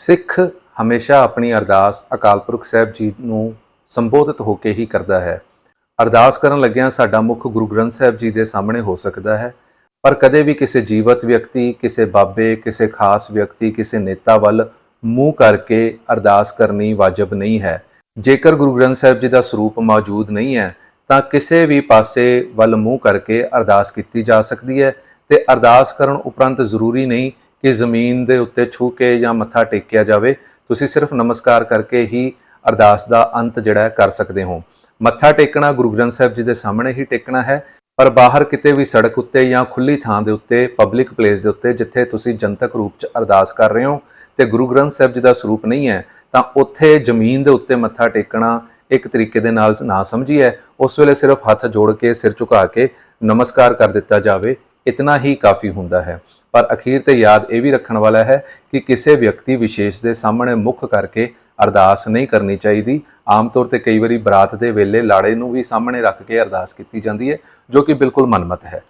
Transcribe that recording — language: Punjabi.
ਸਿੱਖ ਹਮੇਸ਼ਾ ਆਪਣੀ ਅਰਦਾਸ ਅਕਾਲ ਪੁਰਖ ਸਾਹਿਬ ਜੀ ਨੂੰ ਸੰਬੋਧਿਤ ਹੋ ਕੇ ਹੀ ਕਰਦਾ ਹੈ। ਅਰਦਾਸ ਕਰਨ ਲੱਗਿਆਂ ਸਾਡਾ ਮੁੱਖ ਗੁਰੂ ਗ੍ਰੰਥ ਸਾਹਿਬ ਜੀ ਦੇ ਸਾਹਮਣੇ ਹੋ ਸਕਦਾ ਹੈ। ਪਰ ਕਦੇ ਵੀ ਕਿਸੇ ਜੀਵਤ ਵਿਅਕਤੀ, ਕਿਸੇ ਬਾਬੇ, ਕਿਸੇ ਖਾਸ ਵਿਅਕਤੀ, ਕਿਸੇ ਨੇਤਾ ਵੱਲ ਮੂੰਹ ਕਰਕੇ ਅਰਦਾਸ ਕਰਨੀ ਵਾਜਬ ਨਹੀਂ ਹੈ। ਜੇਕਰ ਗੁਰੂ ਗ੍ਰੰਥ ਸਾਹਿਬ ਜੀ ਦਾ ਸਰੂਪ ਮੌਜੂਦ ਨਹੀਂ ਹੈ, ਤਾਂ ਕਿਸੇ ਵੀ ਪਾਸੇ ਵੱਲ ਮੂੰਹ ਕਰਕੇ ਅਰਦਾਸ ਕੀਤੀ ਜਾ ਸਕਦੀ ਹੈ ਤੇ ਅਰਦਾਸ ਕਰਨ ਉਪਰੰਤ ਜ਼ਰੂਰੀ ਨਹੀਂ ਕਿ ਜ਼ਮੀਨ ਦੇ ਉੱਤੇ ਛੂ ਕੇ ਜਾਂ ਮੱਥਾ ਟੇਕਿਆ ਜਾਵੇ, ਤੁਸੀਂ ਸਿਰਫ ਨਮਸਕਾਰ ਕਰਕੇ ਹੀ ਅਰਦਾਸ ਦਾ ਅੰਤ ਜਿਹੜਾ ਕਰ ਸਕਦੇ ਹੋ। ਮੱਥਾ ਟੇਕਣਾ ਗੁਰੂ ਗ੍ਰੰਥ ਸਾਹਿਬ ਜੀ ਦੇ ਸਾਹਮਣੇ ਹੀ ਟੇਕਣਾ ਹੈ, ਪਰ ਬਾਹਰ ਕਿਤੇ ਵੀ ਸੜਕ ਉੱਤੇ ਜਾਂ ਖੁੱਲੀ ਥਾਂ ਦੇ ਉੱਤੇ ਪਬਲਿਕ ਪਲੇਸ ਦੇ ਉੱਤੇ ਜਿੱਥੇ ਤੁਸੀਂ ਜਨਤਕ ਰੂਪ 'ਚ ਅਰਦਾਸ ਕਰ ਰਹੇ ਹੋ ਤੇ ਗੁਰੂ ਗ੍ਰੰਥ ਸਾਹਿਬ ਜੀ ਦਾ ਸਰੂਪ ਨਹੀਂ ਹੈ, ਤਾਂ ਉੱਥੇ ਜ਼ਮੀਨ ਦੇ ਉੱਤੇ ਮੱਥਾ ਟੇਕਣਾ ਇੱਕ ਤਰੀਕੇ ਦੇ ਨਾਲ ਨਾ ਸਮਝੀਏ, ਉਸ ਵੇਲੇ ਸਿਰਫ ਹੱਥ ਜੋੜ ਕੇ, ਸਿਰ ਝੁਕਾ ਕੇ ਨਮਸਕਾਰ ਕਰ ਦਿੱਤਾ ਜਾਵੇ। ਇਤਨਾ ਹੀ ਕਾਫੀ ਹੁੰਦਾ ਹੈ। ਪਰ ਅਖੀਰ ਤੇ ਯਾਦ ਇਹ ਵੀ ਰੱਖਣ ਵਾਲਾ ਹੈ ਕਿ ਕਿਸੇ ਵਿਅਕਤੀ ਵਿਸ਼ੇਸ਼ ਦੇ ਸਾਹਮਣੇ ਮੁੱਖ ਕਰਕੇ ਅਰਦਾਸ ਨਹੀਂ ਕਰਨੀ ਚਾਹੀਦੀ। ਆਮ ਤੌਰ ਤੇ ਕਈ ਵਾਰੀ ਬਰਾਤ ਦੇ ਵੇਲੇ ਲਾੜੇ ਨੂੰ ਵੀ ਸਾਹਮਣੇ ਰੱਖ ਕੇ ਅਰਦਾਸ ਕੀਤੀ ਜਾਂਦੀ ਹੈ, ਜੋ ਕਿ ਬਿਲਕੁਲ ਮਨਮਤ ਹੈ।